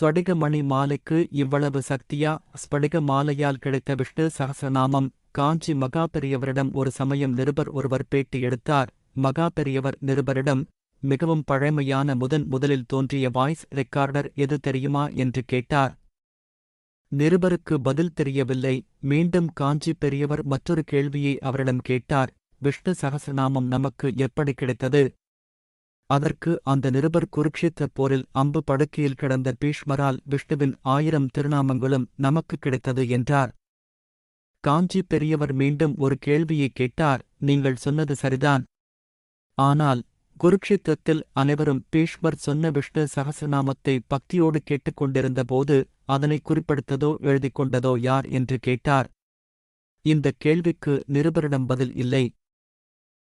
ஸ்வடிகமணி மாலைக்கு இவ்வளவு சக்தியா? ஸ்படிக மாலையால் கிடைத்த விஷ்ணு சகசநாமம் காஞ்சி மகா பெரியவரிடம் ஒரு சமயம் நிருபர் ஒருவர் பேட்டி எடுத்தார். மகா பெரியவர் நிருபரிடம் மிகவும் பழமையான முதன் முதலில் தோன்றிய வாய்ஸ் ரெக்கார்டர் எது தெரியுமா? என்று கேட்டார். நிருபருக்கு பதில் தெரியவில்லை. மீண்டும் காஞ்சி பெரியவர் மற்றொரு கேள்வியை அவரிடம் கேட்டார். விஷ்ணு சகசநாமம் நமக்கு எப்படி கிடைத்தது? அதற்கு அந்த நிருபர் குருக்ஷேத்திரப் போரில் அம்பு படுக்கையில் கிடந்த பீஷ்மரால் விஷ்ணுவின் ஆயிரம் திருநாமங்களும் நமக்கு கிடைத்தது என்றார். காஞ்சி பெரியவர் மீண்டும் ஒரு கேள்வியை கேட்டார். நீங்கள் சொன்னது சரிதான். ஆனால் குருக்ஷேத்திரத்தில் அனைவரும் பீஷ்மர் சொன்ன விஷ்ணு சகசநாமத்தை பக்தியோடு கேட்டுக்கொண்டிருந்த போது அதனை குறிப்பிடுத்ததோ எழுதிக் கொண்டதோ யார் என்று கேட்டார். இந்த கேள்விக்கு நிருபரிடம் பதில் இல்லை.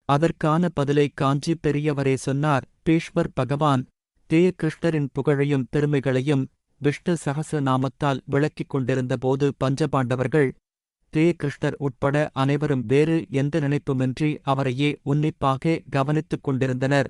அதற்கான பதிலை காஞ்சி பெரியவரே சொன்னார் பீஷ்மர் பகவான் தேய கிருஷ்ணரின் புகழையும் பெருமைகளையும் விஷ்ணு சகசநாமத்தால் விளக்கிக் கொண்டிருந்தபோது பஞ்சபாண்டவர்கள் தேய கிருஷ்ணர் உட்பட அனைவரும் வேறு எந்த நினைப்புமின்றி அவரையே உன்னிப்பாக கவனித்துக் கொண்டிருந்தனர்.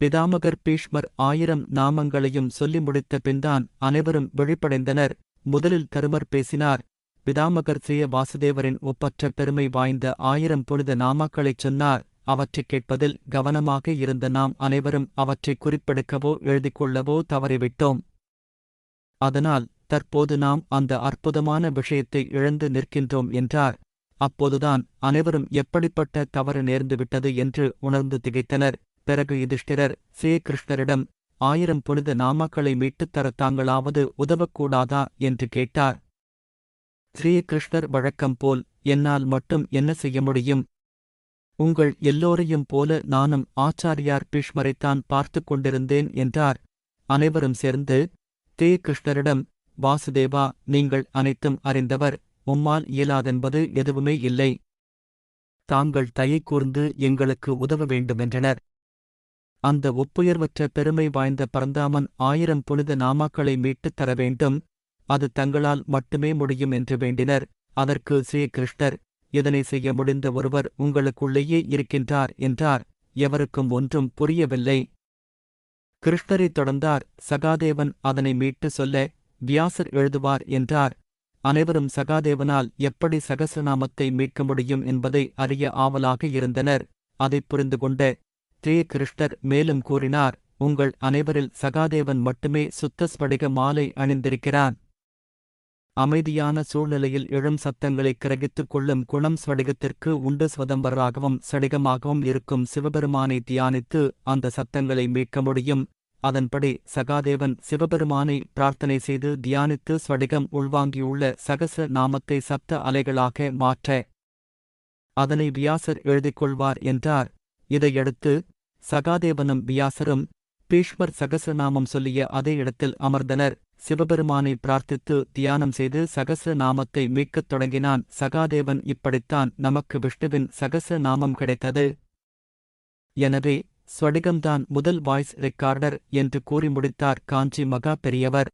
பிதாமகர் பீஷ்மர் ஆயிரம் நாமங்களையும் சொல்லி முடித்த பின்தான் அனைவரும் விழிப்படைந்தனர். முதலில் தருமர் பேசினார் பிதாமகர் சிய வாசுதேவரின் ஒப்பற்ற பெருமை வாய்ந்த ஆயிரம் புனித நாமாக்களைச் சொன்னார். அவற்றைக் கேட்பதில் கவனமாக இருந்த நாம் அனைவரும் அவற்றை குறிப்பெடுக்கவோ எழுதிக்கொள்ளவோ தவறிவிட்டோம். அதனால் தற்போது நாம் அந்த அற்புதமான விஷயத்தை இழந்து நிற்கின்றோம் என்றார். அப்போதுதான் அனைவரும் எப்படிப்பட்ட தவறு நேர்ந்துவிட்டது என்று உணர்ந்து திகைத்தனர். பிறகு யுதிஷ்டிரர் ஸ்ரீகிருஷ்ணரிடம் ஆயிரம் புனித நாமாக்களை மீட்டுத் தர தாங்களாவது உதவக்கூடாதா? என்று கேட்டார். ஸ்ரீகிருஷ்ணர் வழக்கம் போல் என்னால் மட்டும் என்ன செய்ய முடியும்? உங்கள் எல்லோரையும் போல நானும் ஆச்சாரியார் பீஷ்மரைத்தான் பார்த்துக் கொண்டிருந்தேன் என்றார். அனைவரும் சேர்ந்து தே கிருஷ்ணரிடம் வாசுதேவா நீங்கள் அனைத்தும் அறிந்தவர் உம்மால் இயலாதென்பது எதுவுமே இல்லை. தாங்கள் தயை கூர்ந்து எங்களுக்கு உதவ வேண்டுமென்றனர். அந்த ஒப்புயர்வற்ற பெருமை வாய்ந்த பரந்தாமன் ஆயிரம் புனித நாமாக்களை மீட்டுத் தர வேண்டும். அது தங்களால் மட்டுமே முடியும் என்று வேண்டினர். அதற்கு ஸ்ரீகிருஷ்ணர் இதனை செய்ய முடிந்த ஒருவர் உங்களுக்குள்ளேயே இருக்கின்றார் என்றார். எவருக்கும் ஒன்றும் புரியவில்லை. கிருஷ்ணரை தொடர்ந்தார். சகாதேவன் அதனை மீட்டு சொல்ல வியாசர் எழுதுவார் என்றார். அனைவரும் சகாதேவனால் எப்படி சகசநாமத்தை மீட்க முடியும் என்பதை அறிய ஆவலாக இருந்தனர். அதைப் புரிந்து கொண்ட தே கிருஷ்ணர் மேலும் கூறினார் உங்கள் அனைவரில் சகாதேவன் மட்டுமே சுத்த ஸ்படிக மாலை அணிந்திருக்கிறான். அமைதியான சூழ்நிலையில் எழும் சத்தங்களை கிரகித்துக் கொள்ளும் குணம் ஸ்வடிகத்திற்கு உண்டு. ஸ்வதம்பராகவும் சடிகமாகவும் இருக்கும் சிவபெருமானை தியானித்து அந்த சத்தங்களை மீட்க முடியும். அதன்படி சகாதேவன் சிவபெருமானை பிரார்த்தனை செய்து தியானித்து ஸ்வடிகம் உள்வாங்கியுள்ள சகச நாமத்தை சப்த அலைகளாக மாற்ற அதனை வியாசர் எழுதிக் கொள்வார் என்றார். இதையடுத்து சகாதேவனும் வியாசரும் பீஷ்மர் சகசநாமம் சொல்லிய அதே இடத்தில் அமர்ந்தனர். சிவபெருமானை பிரார்த்தித்து தியானம் செய்து சகச நாமத்தை மீட்கத் தொடங்கினான். சகாதேவன் இப்படித்தான் நமக்கு விஷ்ணுவின் சகச நாமம் கிடைத்தது. எனவே ஸ்வடிகம்தான் முதல் வாய்ஸ் ரெக்கார்டர் என்று கூறி முடித்தார் காஞ்சி மகா பெரியவர்.